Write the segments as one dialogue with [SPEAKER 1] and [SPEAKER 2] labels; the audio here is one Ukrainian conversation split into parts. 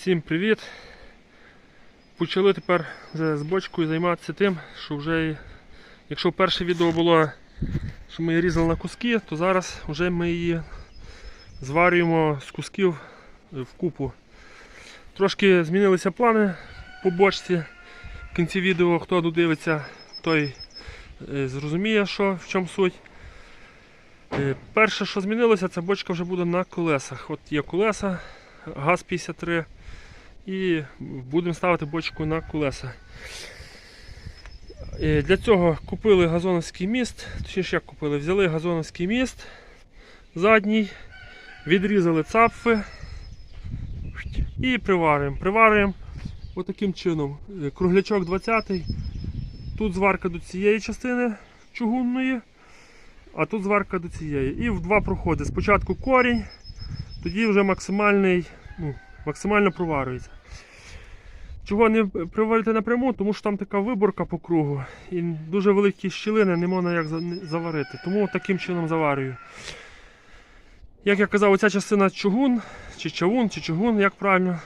[SPEAKER 1] Всім привіт! Почали тепер з бочкою займатися тим, що вже, якщо перше відео було, що ми її різали на куски, то зараз вже ми її зварюємо з кусків в купу. Трошки змінилися плани по бочці. В кінці відео, хто додивиться, той е, зрозуміє, що, в чому суть. Е, Перше, що змінилося, це бочка вже буде на колесах. От є колеса, ГАЗ-53 і будемо ставити бочку на колеса. Е, Для цього купили газоновський міст, точніше як купили, взяли газоновський міст задній, відрізали цапфи і приварюємо. Приварюємо отаким чином. Е, Круглячок 20 тут зварка до цієї частини чугунної, а тут зварка до цієї. І в два проходи. Спочатку корінь, тоді вже максимальний, ну, максимально проварюється. Чого не приварити напряму, тому що там така виборка по кругу і дуже великі щілини не можна як заварити. Тому таким чином заварюю. Як я казав, оця частина чугун, чи чавун, чи чугун, як правильно.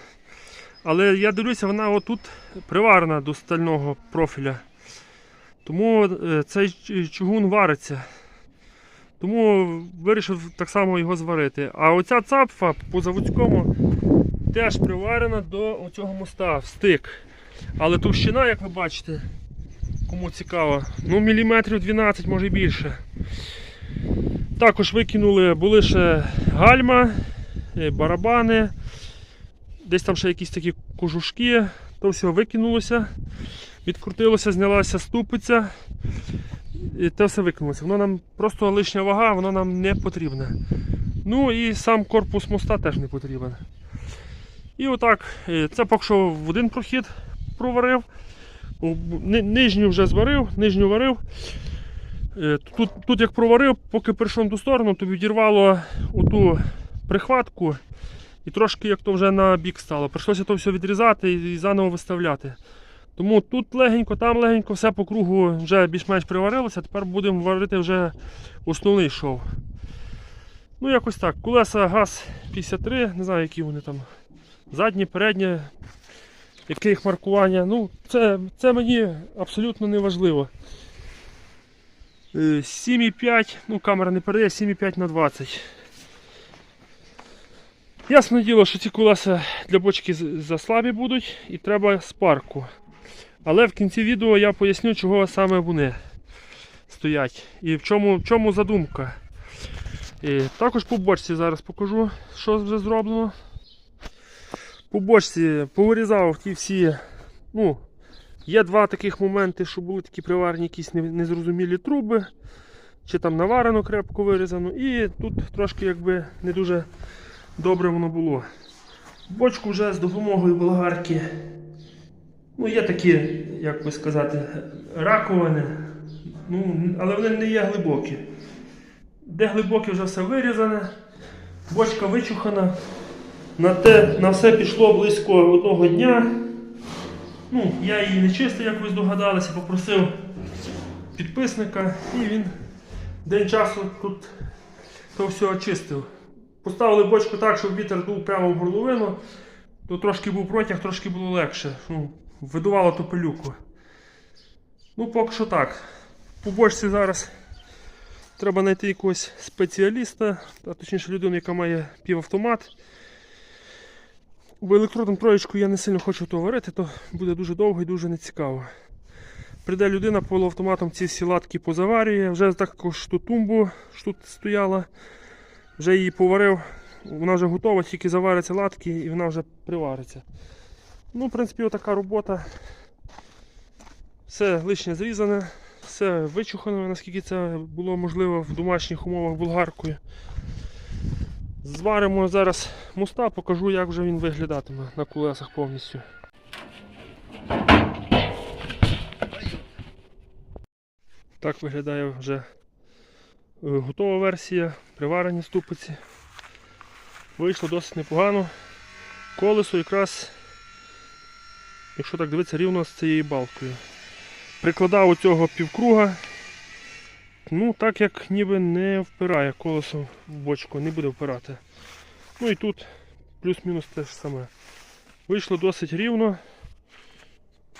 [SPEAKER 1] Але я дивлюся, вона отут приварена до стального профіля. Тому е, цей чугун вариться. Тому вирішив так само його зварити. А оця цапфа по заводському теж приварена до цього моста в стик. Але товщина, як ви бачите, кому цікаво, ну міліметрів 12, може більше. Також викинули, були ще гальма, е, барабани, десь там ще якісь такі кожушки, то все викинулося, відкрутилося, знялася ступиця. І те все викинулося. Воно нам просто лишня вага, воно нам не потрібне. Ну і сам корпус моста теж не потрібен. І отак, е, це поки що в один прохід проварив. Нижню вже зварив, нижню варив. Е, Тут, тут як проварив, поки перейшов ту сторону, то відірвало оту прихватку і трошки як то вже на бік стало. Прийшлося то все відрізати і заново виставляти. Тому тут легенько, там легенько, все по кругу вже більш-менш приварилося. Тепер будемо варити вже основний шов. Ну, якось так. Колеса ГАЗ 53, не знаю, які вони там. Задні, передні, яке їх маркування. Ну, це, це мені абсолютно не важливо. Е, 7,5, ну камера не передає, 7,5 на 20. Ясне діло, що ці колеса для бочки заслабі будуть і треба спарку. Але в кінці відео я поясню, чого саме вони стоять і в чому, в чому задумка. І також по бочці зараз покажу, що вже зроблено. По бочці повирізав ті всі. Ну, є два таких моменти, що були такі приварні якісь незрозумілі труби, чи там наварено крепко вирізано, і тут трошки якби не дуже добре воно було. Бочку вже з допомогою болгарки Ну, є такі, як би сказати, раковини, ну, але вони не є глибокі. Де глибоке вже все вирізане, бочка вичухана. На, те, на все пішло близько одного дня. Ну, я її не чистив, як ви здогадалися, попросив підписника і він день часу тут то все очистив. Поставили бочку так, щоб вітер дув прямо в горловину, то трошки був протяг, трошки було легше. Ну, видувало ту пилюку. Ну, поки що так. По бочці зараз треба знайти якогось спеціаліста, а точніше людину, яка має півавтомат. Бо електродну троєчку я не сильно хочу то варити, то буде дуже довго і дуже нецікаво. Прийде людина полуавтоматом ці всі латки позаварює, вже також ту тумбу що тут стояла, вже її поварив, вона вже готова, тільки заваряться латки і вона вже привариться. Ну, в принципі, отака робота. Все лишнє зрізане, все вичухано, наскільки це було можливо в домашніх умовах болгаркою. Зваримо зараз моста, покажу, як вже він виглядатиме на колесах повністю. Так виглядає вже е, готова версія, приварені ступиці. Вийшло досить непогано. Колесо якраз якщо так дивитися, рівно з цією балкою. Прикладав у цього півкруга. Ну, так як ніби не впирає колесо в бочку, не буде впирати. Ну і тут плюс-мінус те ж саме. Вийшло досить рівно.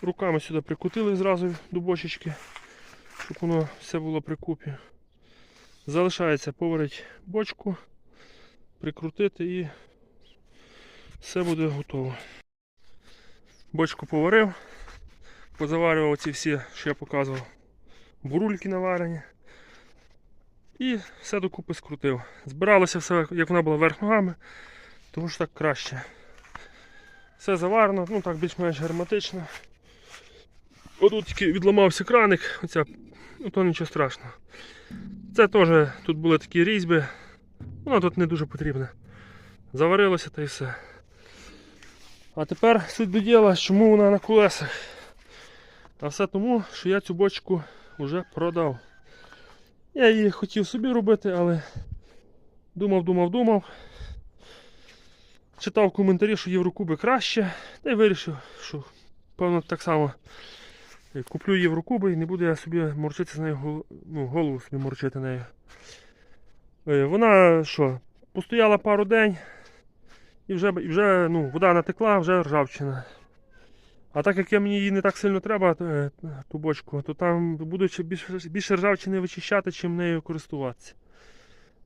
[SPEAKER 1] Руками сюди прикутили зразу до бочечки, щоб воно все було при купі. Залишається поварити бочку, прикрутити і все буде готово. Бочку поварив, позаварював ці всі, що я показував, бурульки наварені. І все докупи скрутив. Збиралося все, як вона була вверх ногами, тому що так краще. Все заварено, ну так більш-менш герметично. Отут тільки відламався краник, оця, ну то нічого страшного. Це теж тут були такі різьби, воно тут не дуже потрібне. Заварилося та й все. А тепер суть до діла, чому вона на колесах. А все тому, що я цю бочку вже продав. Я її хотів собі робити, але думав, думав, думав. Читав коментарі, що Єврокуби краще, та й вирішив, що певно так само куплю Єврокуби і не буду я собі морчити з нею ну, голову собі морчити нею. Е, Вона що, постояла пару день і вже, і вже ну, вода натекла, вже ржавчина. А так як мені її не так сильно треба, е, ту бочку, то там будуть більше, більше ржавчини вичищати, чим нею користуватися.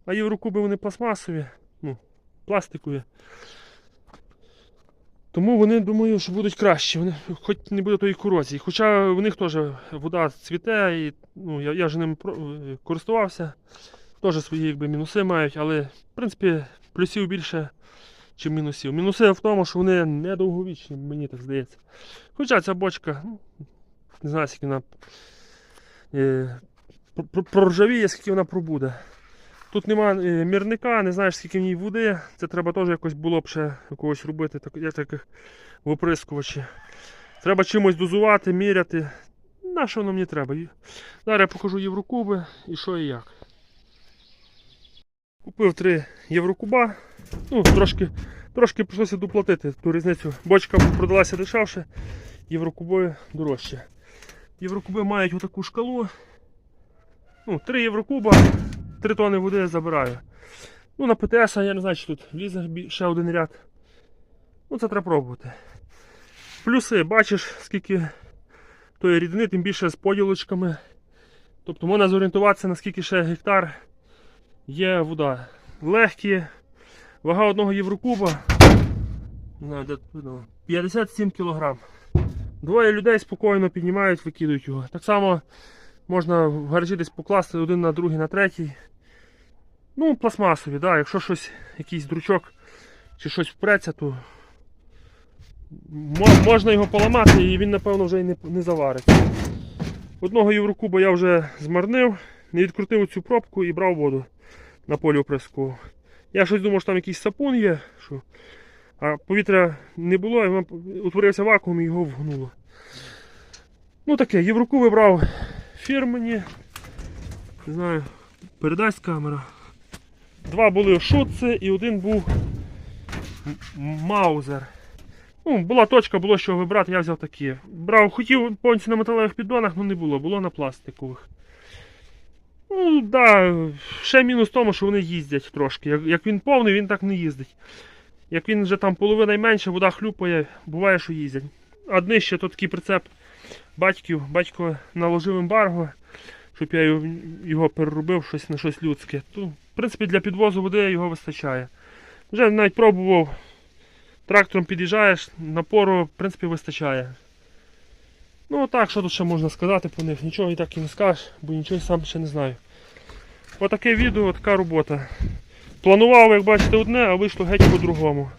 [SPEAKER 1] А єврокуби вони пластмасові, ну, пластикові. Тому вони думаю, що будуть краще, вони, хоч не буде тої корозії. Хоча в них теж вода цвіте, і ну, я, я вже ним е, користувався. Теж свої якби, мінуси мають, але в принципі плюсів більше, ніж мінусів. Мінуси в тому, що вони недовговічні, мені так здається. Хоча ця бочка, ну, не знаю, скільки вона е, пр- пр- проржавіє, скільки вона пробуде. Тут нема е, мірника, не знаєш, скільки в ній води. Це треба теж якось було б ще якогось робити, так, я таких виприскувачі. Треба чимось дозувати, міряти. На що воно мені треба? Зараз я покажу єврокуби і що і як. Купив три єврокуба. Ну, трошки, трошки прийшлося доплатити ту різницю. Бочка продалася дешевше, єврокуби дорожче. Єврокуби мають отаку шкалу. Ну, 3 єврокуба, 3 тони води забираю. Ну, на ПТС я не знаю, чи тут влізе ще один ряд. Ну, це треба пробувати. Плюси, бачиш, скільки тої рідини, тим більше з поділочками. Тобто можна зорієнтуватися, наскільки ще гектар є вода. Легкі, вага одного єврокуба. Не знаю, де видно, 57 кг. Двоє людей спокійно піднімають, викидують його. Так само можна в гаражі десь покласти один на другий, на третій. Ну, пластмасові, да. якщо щось, якийсь дручок чи щось впреться, то можна його поламати і він, напевно, вже й не, завариться. Одного єврокуба я вже змарнив, не відкрутив цю пробку і брав воду на полі оприскував. Я щось думав, що там якийсь сапун є, що... а повітря не було, і утворився вакуум і його вгнуло. Ну таке, єврокуби брав фірмені. Не знаю, передасть камера. Два були шутци і один був маузер. Ну, була точка, було що вибрати, я взяв такі. Брав, хотів повністю на металевих піддонах, але не було, було на пластикових. Ну, да, ще мінус в тому, що вони їздять трошки. Як, як він повний, він так не їздить. Як він вже там половина й менше, вода хлюпає, буває, що їздять. А днище то такий прицеп батьків. Батько наложив ембарго, щоб я його, переробив щось на щось людське. То, в принципі, для підвозу води його вистачає. Вже навіть пробував. Трактором під'їжджаєш, напору, в принципі, вистачає. Ну так, що тут ще можна сказати про них? Нічого і так і не скажеш, бо нічого сам ще не знаю. Отаке відео, така робота. Планував, як бачите, одне, а вийшло геть по-другому.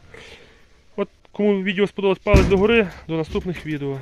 [SPEAKER 1] От кому відео сподобалось палець догори, до наступних відео.